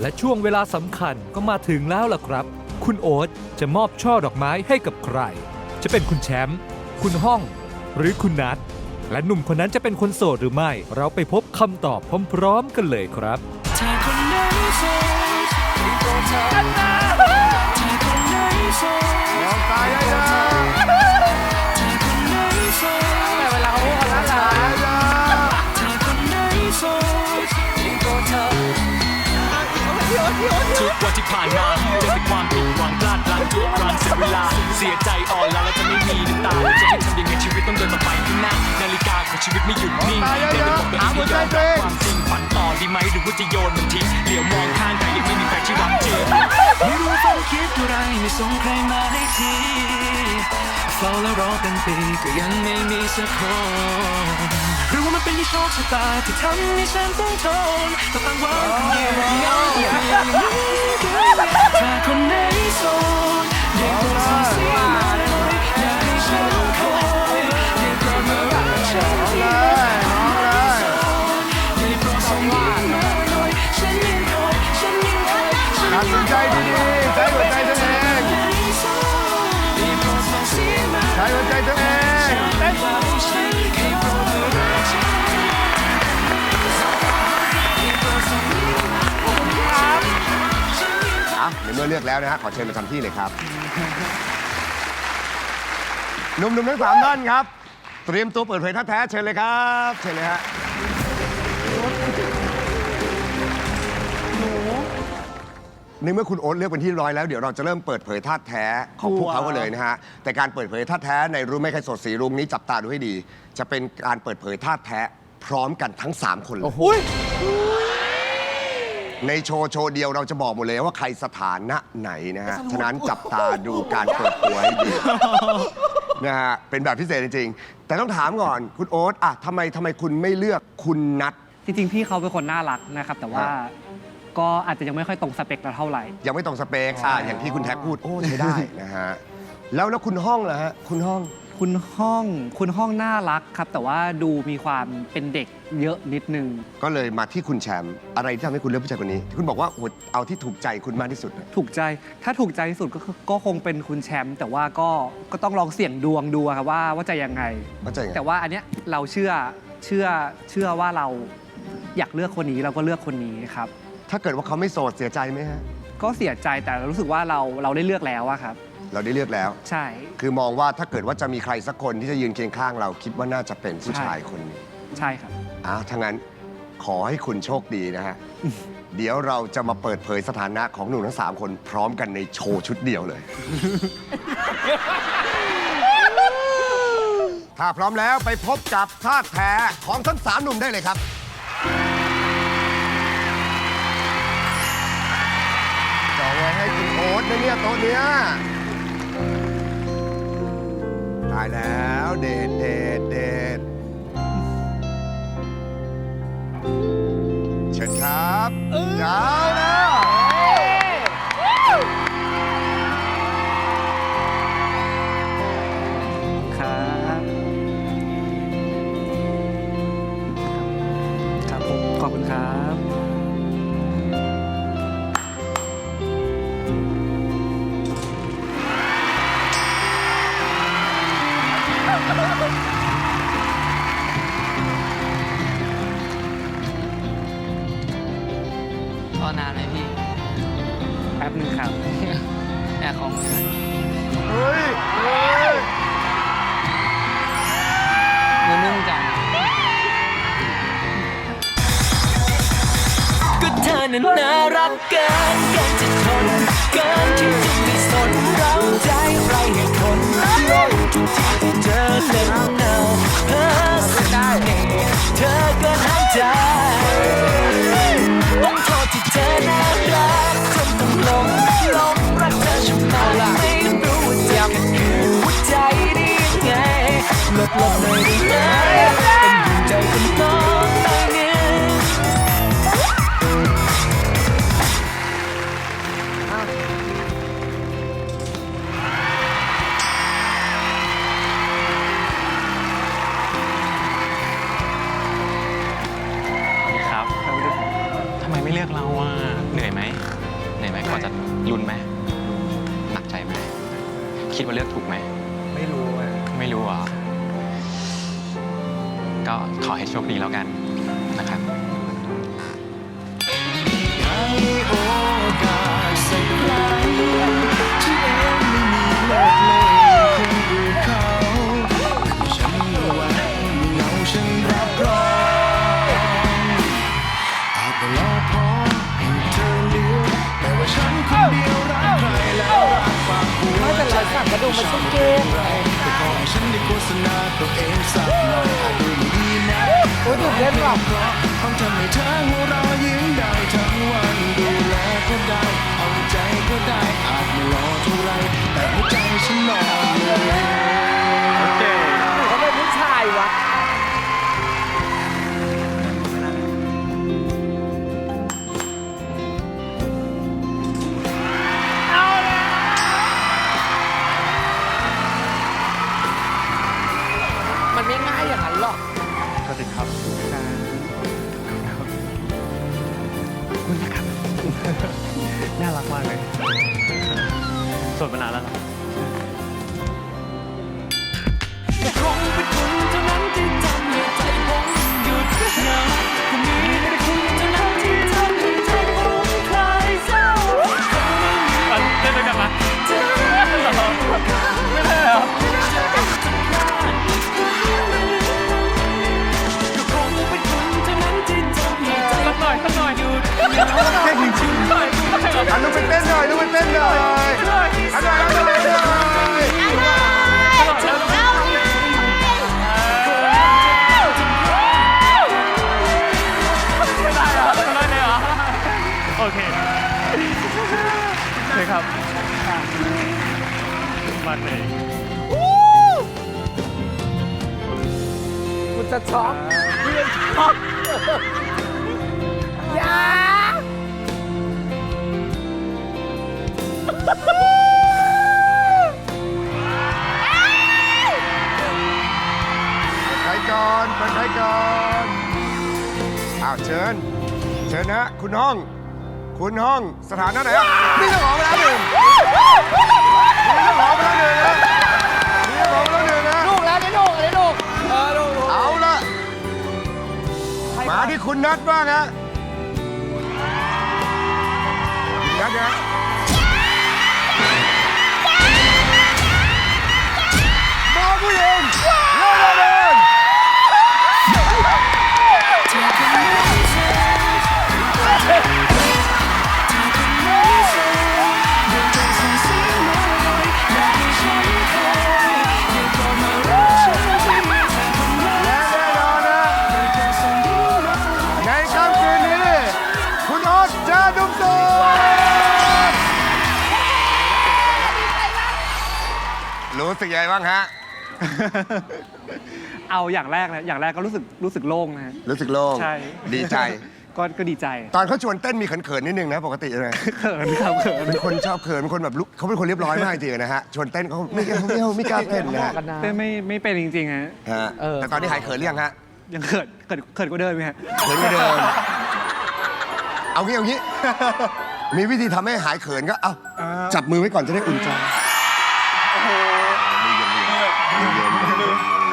และช่วงเวลาสำคัญก็มาถึงแล้วล่ะครับ คุณโอ๊ตจะมอบช่อดอกไม้ให้กับใคร จะเป็นคุณแชมป์คุณห้อง หรือคุณนัทและหนุ่มคนนั้นจะเป็นคนโสดหรือไม่ เราไปพบคำตอบพร้อมๆกันเลยครับถ้าคนไหนโสดให้โปรดถามถ้าคนไหนโสดมองตาเยอะถ้าค สียใจอ่อนล้าแล้วจะไม่มีน้ำตาแล้วจะให้ทำยังไงชีวิตต้องเดินต่อไปข้างหน้านาฬิกาของชีวิตไม่หยุดนิ่งตาเยอะๆเดินไปบอกตัวเองถามหัวใจตัวเองความจริงฝันต่อดีไหมหรือว่าจะโยนมันทิ้งเหลียวมองข้างกายยังไม่มีใครที่รักจริงไม่รู้ฝันคิดอะไรไม่ส่งใครมาให้ทีเฝ้าแล้วรอเป็นปีก็ยังไม่มีสักคนหรือว่ามันเป็นที่โชคชะตาที่ทำให้ฉันต้องทนต้องอ้างว้างคนเดียวเหงาเดียวอย่างนี้ถ้าคนไหนโสด เสียงมาหน่อากให้ฉันคอารักฉันทีได้โปรดส่งยิ้มมาหน่อยฉันยังคอยฉันยังคอยฉันตัดสินใจดีๆใช้หัวใจตัวเองใช้หัวใจตัวเอง ในเมื่อเลือกแล้วนะฮะขอเชิญประจำที่เลยครับหนุ่มๆทั้งสามท่านครับ เตรียมตัวเปิดเผยท่าแท้เชิญเลยครับเชิญเลยฮะในเมื่อคุณโอ๊ตเลือกเป็นที่ร้อยแล้วเดี๋ยวเราจะเริ่มเปิดเผยท่าแท้ของพวกเขากันเลยนะฮะแต่การเปิดเผยท่าแท้ในรู้ไม่ใครสดสีรุ้งนี้จับตาดูให้ดี จะเป็นการเปิดเผยท่าแท้พร้อมกันทั้ง 3 คนเลย ในโชว์โชว์เดียวเราจะบอกหมดเลยว่าใครสถานะไหนนะฮะ ฉะนั้นจับตาดูการเปิดตัวให้ดีนะฮะ เป็นแบบพิเศษจริงๆ แต่ต้องถามก่อนคุณโอ๊ตอะทำไมทำไมคุณไม่เลือกคุณนัท จริงๆ พี่เขาเป็นคนน่ารักนะครับ แต่ว่าฮะก็อาจจะยังไม่ค่อยตรงสเปคเราเท่าไหร่ ยังไม่ตรงสเปคอะอย่างที่คุณแท็กพูด โอ้ใช้ได้นะฮะ แล้วแล้วคุณห้องล่ะฮะ คุณห้อง คุณห้องคุณห้องน่ารักครับ แต่ว่าดูมีความเป็นเด็กเยอะนิดนึง ก็เลยมาที่คุณแชมป์อะไรที่ทำให้คุณเลือกผู้ชายคนนี้ที่คุณบอกว่าโอ้โหเอาที่ถูกใจคุณมากที่สุดนะถูกใจถ้าถูกใจที่สุดก็คือก็คงเป็นคุณแชมป์แต่ว่าก็ก็ต้องลองเสี่ยงดวงดูอะครับว่าว่าจะยังไง เข้าใจไงแต่ว่าอันเนี้ยเราเชื่อเชื่อเชื่อว่าเราอยากเลือกคนนี้เราก็เลือกคนนี้ครับ ถ้าเกิดว่าเขาไม่โสดเสียใจไหมฮะ ก็เสียใจแต่เรารู้สึกว่าเราเราได้เลือกแล้วอะครับ เราได้เลือกแล้ว ใช่ คือมองว่าถ้าเกิดว่าจะมีใครสักคนที่จะยืนเคียงข้างเราคิดว่าน่าจะเป็นผู้ชายคนนี้ใช่ครับอะถ้างั้นขอให้คุณโชคดีนะฮะ เดี๋ยวเราจะมาเปิดเผยสถานะของหนุ่มทั้งสามคนพร้อมกันในโชว์ชุดเดียวเลย ถ้าพร้อมแล้วไปพบกับท่าแท้ของทั้งสามหนุ่มได้เลยครับ จองไว้ให้คุณโอ๊ตนะเนี่ยโต๊ะเนี้ย ตายแล้วเดดเดดเดดเชิญครับยา เธอนั้นน่ารักเกินเกินจะทนเกินที่จะไม่สนเราใจใครให้คนลงทุกทีที่เจอเล่นเนาเพ้อเสน่ห์เธอเกินหามใจต้องโทษที่เธอน่ารักจนต้องหลงหลงรักเธอฉันมาไม่รู้ว่าจะขัดขืนหัวใจได้ยังไงหลบหลบหน่อยได้ไหมเป็นดวงใจคนน้อ ยวรักใครแล้วรักฝากหัวไม่เป็นไรสั่งกระดูกมาชิเก้งแต่ขอให้ฉันได้โฆษณาตัวเองสักหน่อย ยตื่นเต้นว่ะเพราะห้องทำให้เธอหัวเราะยิ้มได้ทั้งวันดูแลก็ได้เอาใจก็ได้อาจไม่รอเท่าไรแต่หัวใจฉันนอนเลยหรือเขาเป็นผู้ชายวะมันไม่ง่ายอย่างนั้นหรอก สวัสดีครับคุณนะครับ น่ารักมากเลยสดมานานแล้วเห มันเลยคุณจะช็อกเรียนช็อกอย่าใครก่อนเปิดใครก่อนอ้าวเชิญ เชิญนะ คุณห้อง คุณห้องสถานะไหนอะนี่เจ้าของไปแล้วหนึ่ง ที่คุณนัทบ้างฮะ รู้สึกยังไงบ้างฮะ เอาอย่างแรกนะอย่างแรกก็รู้สึกรู้สึกโล่งนะฮะ รู้สึกโล่งใช่ ดีใจ ก็ก็ดีใจตอนเขาชวนเต้นมีเขินๆนิดนึงนะปกติใช่ไหมเขินครับเขินเป็นคนชอบเขินเป็นคนแบบลุกเขาเป็นคนเรียบร้อยมากจริงๆนะฮะชวนเต้นเขาไม่เขาไม่เขาไม่กล้าเต้นนะฮะกันนะเต้นไม่ไม่เป็นจริงๆฮะฮะเออ แต่ตอนนี้หายเขินหรือยังฮะยังเขินเขินเขินกว่าเดิมไหมฮะเขินกว่าเดิมเอางี้เอางี้ มีวิธีทำให้หายเขินก็เอาจับมือไว้ก่อนจะได้อุ่นใจ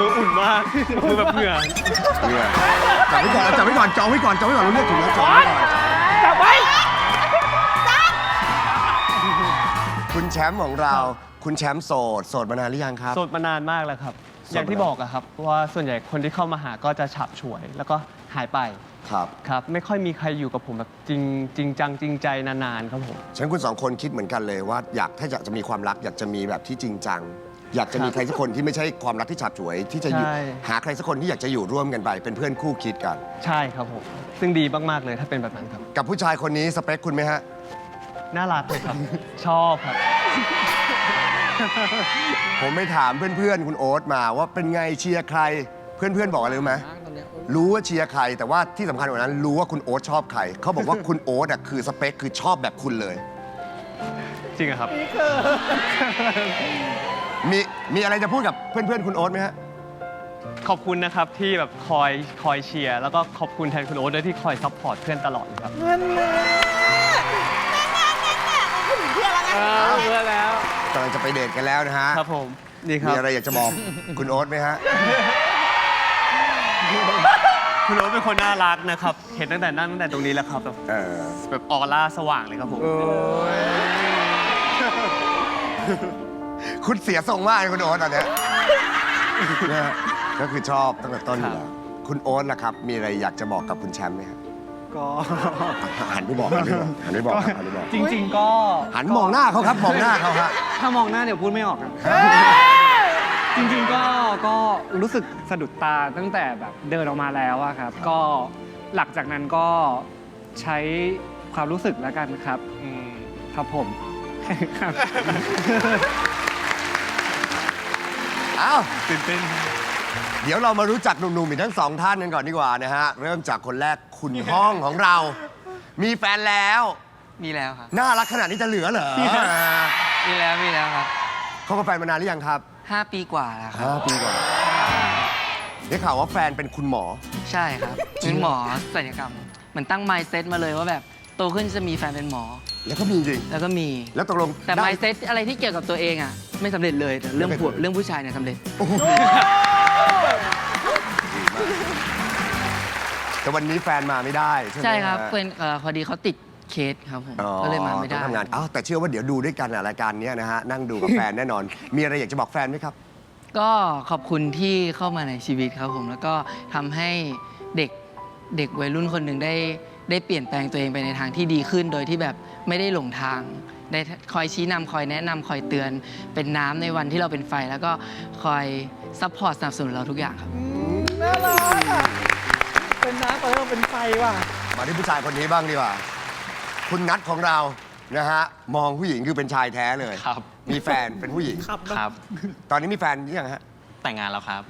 มืออุ่นมากมือแบบเหงื่อเพื่อจับไว้ก่อนจับไว้ก่อนจองไว้ก่อนจองไว้ก่อนรู้เรื่องถึงแล้วจองไว้ก่อนจับไว้คุณแชมป์ของเรา คุณแชมป์โสด โสดมานานหรือยังครับ โสดมานานมากแล้วครับโสดมานานอย่างที่บอกอะครับว่าส่วนใหญ่คนที่เข้ามาหาก็จะฉับฉวย แล้วก็หายไปครับ ครับ ไม่ค่อยมีใครอยู่กับผมแบบจริงจริงจังจริงใจนานๆครับผม ฉันคุณสองคนคิดเหมือนกันเลยว่าอยากถ้าอยากจะมีความรักอยากจะมีแบบที่จริงจัง อยากจะมีใครสักคนที่ไม่ใช่ความรักที่ฉับฉวย ที่จะอยู่ใช่ หาใครสักคนที่อยากจะอยู่ร่วมกันไป เป็นเพื่อนคู่คิดกัน ใช่ครับผม ซึ่งดีมาก ๆ เลยถ้าเป็นแบบนั้นครับ กับผู้ชายคนนี้สเปคคุณไหมฮะ น่ารักเลยครับ ชอบครับ ผมไปถามเพื่อนๆ คุณโอ๊ตมาว่าเป็นไงเชียร์ใคร เพื่อนๆ บอกอะไรรู้ไหมรู้ว่าเชียร์ใคร แต่ว่าที่สำคัญกว่านั้น รู้ว่าคุณโอ๊ตชอบใครเขาบอกว่าคุณโอ๊ตอะคือสเปคคือชอบแบบคุณเลย จริงอะครับ มีมีอะไรจะพูดกับเพื่อนๆคุณโอ๊ตไหมฮะ ขอบคุณนะครับที่แบบคอยคอยเชียร์แล้วก็ขอบคุณแทนคุณโอ๊ตด้วยที่คอยซัพพอร์ตเพื่อนตลอดเลยครับเงินเลยเออเพื่อนแล้ว กำลังจะไปเดทกันแล้วนะฮะ ครับผมนี่ครัมีบอะไรอยากจะบอก คุณโอ๊ตไหมฮะ คุณโอ๊ตเป็นคนน่ารักนะครับ เห็นตั้งแต่นั่งตั้งแต่ตรงนี้แล้วครับแบบเออ แบบออร่าสว่างเลยครับผม คุณเสียทรงมากเลยคุณโอ๊ตตอนเนี้ยนะฮะก็คือชอบตั้งแต่ต้นอยู่แล้วคุณโอ๊ตล่ะครับ มีอะไรอยากจะบอกกับคุณแชมป์ไหมครับก็หันไปบอกหันไปบอกหันไปบอกครับหันไปบอกจริง ๆ ก็หันมองหน้าเขาครับมองหน้าเขาฮะ ถ้ามองหน้าเดี๋ยวพูดไม่ออกครับจริงๆก็ก็รู้สึกสะดุดตาตั้งแต่แบบเดินออกมาแล้วอะครับ ก็หลังจากนั้นก็ใช้ความรู้สึกแล้วกันครับครับผมครับเอ้าตื่นเต้นเดี๋ยวเรามารู้จักหนุ่มๆอีกทั้งสองท่านกันก่อนดีกว่านะฮะ เริ่มจากคนแรกคุณห้องของเรา มีแฟนแล้ว มีแล้วครับ น่ารักขนาดนี้จะเหลือเหรอมีแล้วมีแล้วครับเขากับแฟนมานานหรือยังครับห้าปีกว่าแล้วครับห้าปีกว่าได้ข่าวว่าแฟนเป็นคุณหมอ ใช่ครับเป็นหมอศัลยกรรมเหมือนตั้งไมซ์เซ็ตมาเลยว่าแบบโตขึ้นจะมีแฟนเป็นหมอ แล้วก็มีจริง แล้วก็มี แล้วตกลงแต่ได้ไมซ์เซ็ตอะไรที่เกี่ยวกับตัวเองอะ ไม่สำเร็จเลยแต่เรื่องผัวเรื่องผู้ชายเนี่ยสำเร็จ แต่วันนี้แฟนมาไม่ได้ใช่ไหมใช่ครับฮะเป็นเอ่อพอดีเขาติดเคสครับผม อ๋อก็เลยมาไม่ได้ ต้องทำงานอ้าวแต่เชื่อว่าเดี๋ยวดูด้วยกันอะรายการเนี้ยนะฮะนั่งดูกับแฟนแน่นอน มีอะไรอยากจะบอกแฟนไหมครับ ก็ขอบคุณที่เข้ามาในชีวิตครับผม แล้วก็ทำให้เด็กเด็กวัยรุ่นคนหนึ่งได้ได้เปลี่ยนแปลงตัวเองไปในทางที่ดีขึ้น โดยที่แบบ ไม่ได้หลงทาง ได้คอยชี้นำคอยแนะนำคอยเตือน เป็นน้ำในวันที่เราเป็นไฟ แล้วก็คอยซัพพอร์ตสนับสนุนเราทุกอย่างครับ น่ารักอะเป็นน้ำตอนนี้เราเป็นไฟว่ะ มาที่ผู้ชายคนนี้บ้างดีกว่า คุณนัทของเรานะฮะมองผู้หญิงคือเป็นชายแท้เลยครับ มีแฟนเป็นผู้หญิง ครับ ตอนนี้มีแฟนหรือยังฮะแต่งงานแล้วครับ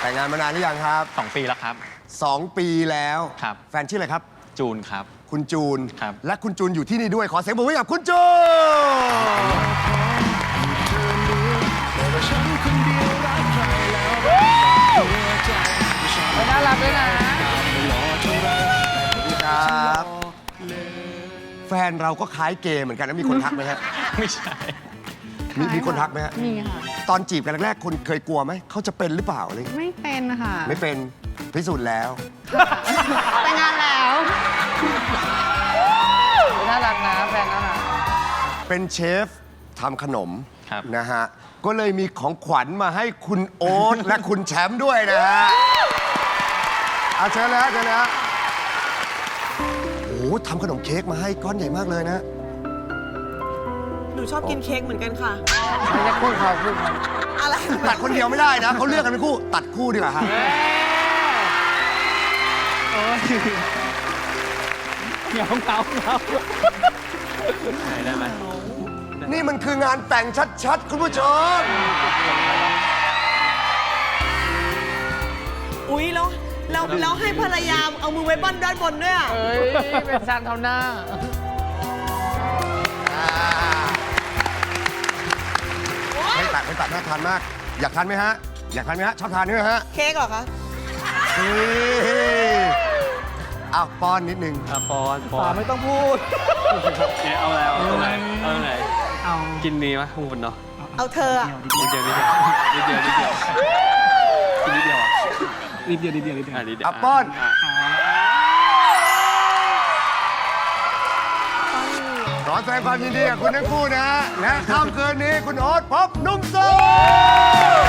แต่งงานมานานหรือยังครับ สองปีแล้วครับสองปีแล้ว ครับ แฟนชื่ออะไรครับ จูนครับ คุณจูน ครับ และคุณจูนอยู่ที่นี่ด้วยขอเสียงปรบมือให้กับคุณจูน น่ารักด้วยนะ ครับ แฟนเราก็คล้ายเกย์เหมือนกันนะมีคนทักไหมฮะไม่ใช่ มีมีคนทักไหมฮะมีค่ะ ตอนจีบกันแรกๆคนเคยกลัวไหมเขาจะเป็นหรือเปล่าอะไรอย่างเงี้ยไม่เป็นค่ะ ไม่เป็นพิสูจน์แล้ว แต่งงานแล้วน่ เป็นเชฟทำขนมครับ นะฮะ ก็เลยมีของขวัญมาให้คุณโอ๊ต และคุณแชมป์ด้วยนะฮะเอาเชิญเลยฮะเชิญเลยฮะโอ้โหทำขนมเค้กมาให้ก้อนใหญ่มากเลยนะหนูชอบกินเค้กเหมือนกันค่ะ ไม่ใช่คู่เขาคู่เขาอะไรตัดคนเดียวไม่ได้นะเขาเลือกกันเป็นคู่ ตัดคู่ดีกว่าฮะเหงาเหงาเหงา ได้ไหมนี่มันคืองานแต่งชัด ๆ คุณผู้ชม อุ๊ยแล้วแล้วแล้วให้ภรรยาเอามือไว้บนด้านบนด้วยอะเอ้ย เป็นซานเท่าหน้า ไม่ตัดไม่ตัดน่าทานมาก อยากทานไหมฮะ อยากทานไหมฮะ ชอบทานไหมฮะเค้กเหรอคะ นี่ อ้าวป้อนนิดนึง อะปอนปอป่านไม่ต้องพูดเนี่ยเอาแล้วเอาตรงไหนเอาตรงไหนเอากินดีไหมคุณคุณเนาะเอาเธออะนิดเดียวนิดเดียวนิดเดียวนิดเดียวกินนิดเดียวอะนิดเดียวนิดเดียวนิดเดียวอะนิดเดียวอะป้อนะขอแสดงความยินดีกับคุณทั้งคู่นะฮะและค่ำคืนนี้คุณโอ๊ตพบหนุ่มโสด